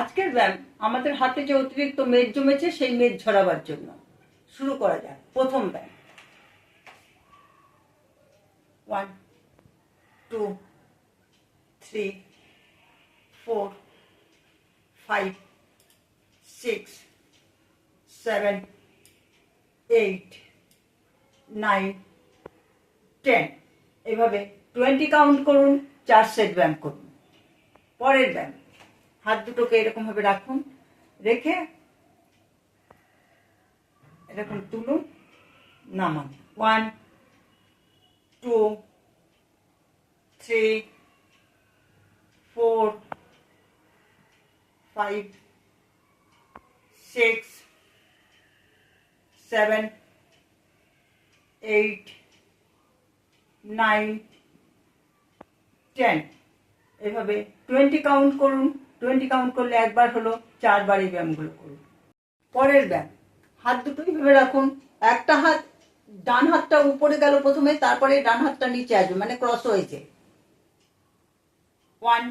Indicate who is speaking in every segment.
Speaker 1: আজকের ব্যায়াম আমাদের হাতে যে অতিরিক্ত মেদ জমেছে, সেই মেদ ঝরাবার জন্য। শুরু করা যাক। প্রথম ব্যায়াম one two three four five six seven eight nine ten এভাবে টোয়েন্টি কাউন্ট করুন, চার সেট ব্যায়াম করুন। পরের ব্যায়াম। হাত দুটোকে এরকমভাবে রাখুন, রেখে এরকম তুলুন, নামান। One two three four five six seven eight nine ten এভাবে টোয়েন্টি কাউন্ট করুন। টোয়েন্টি কাউন্ট করলে একবার হলো, চারবার এই ব্যায়ামগুলো করুন। পরের ব্যায়াম, হাত দুটোই ভেবে রাখুন, একটা হাত ডান হাতটা উপরে গেল প্রথমে, তারপরে ডান হাতটা নিচে আসবে মানে ক্রস হয়েছে। One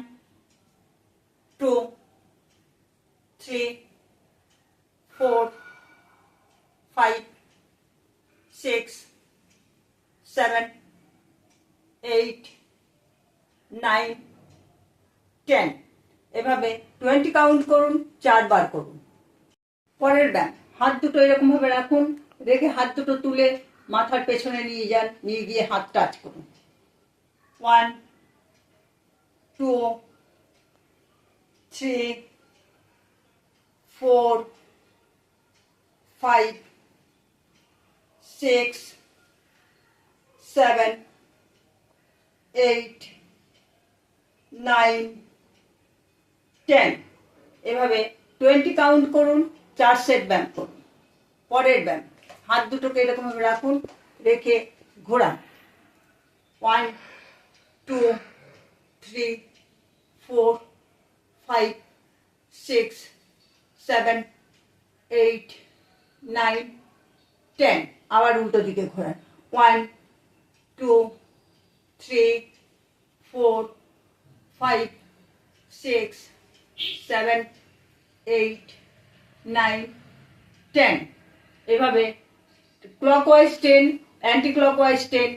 Speaker 1: two three four five six seven eight nine ten এভাবে টোয়েন্টি কাউন্ট করুন, চারবার করুন। পরের ব্যায়াম হাত দুটো এরকম ভাবে রাখুন রেখে হাত দুটো তুলে মাথার পেছনে নিয়ে যান, নিয়ে গিয়ে হাত টাচ করুন। One two three four five six seven eight nine ten এভাবে টোয়েন্টি কাউন্ট করুন, চার সেট ব্যায়াম করুন। পরের ব্যায়াম হাত দুটোকে এরকমভাবে রাখুন, রেখে ঘোরান। One two three four five six seven eight nine ten আবার উল্টো দিকে ঘোরান। One two three four five six seven, eight, nine, ten. এভাবে clockwise ten anticlockwise ten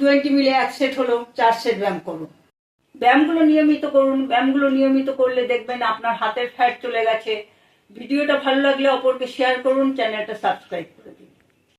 Speaker 1: twenty মিলে এক সেট হলো, চার সেট ব্যায়াম করুন ব্যায়ামগুলো নিয়মিত করুন, ব্যায়ামগুলো নিয়মিত করলে দেখবেন আপনার হাতের ফ্যাট চলে গেছে। ভিডিওটা ভালো লাগলে অপরকে শেয়ার করুন চ্যানেলটা সাবস্ক্রাইব করে দিন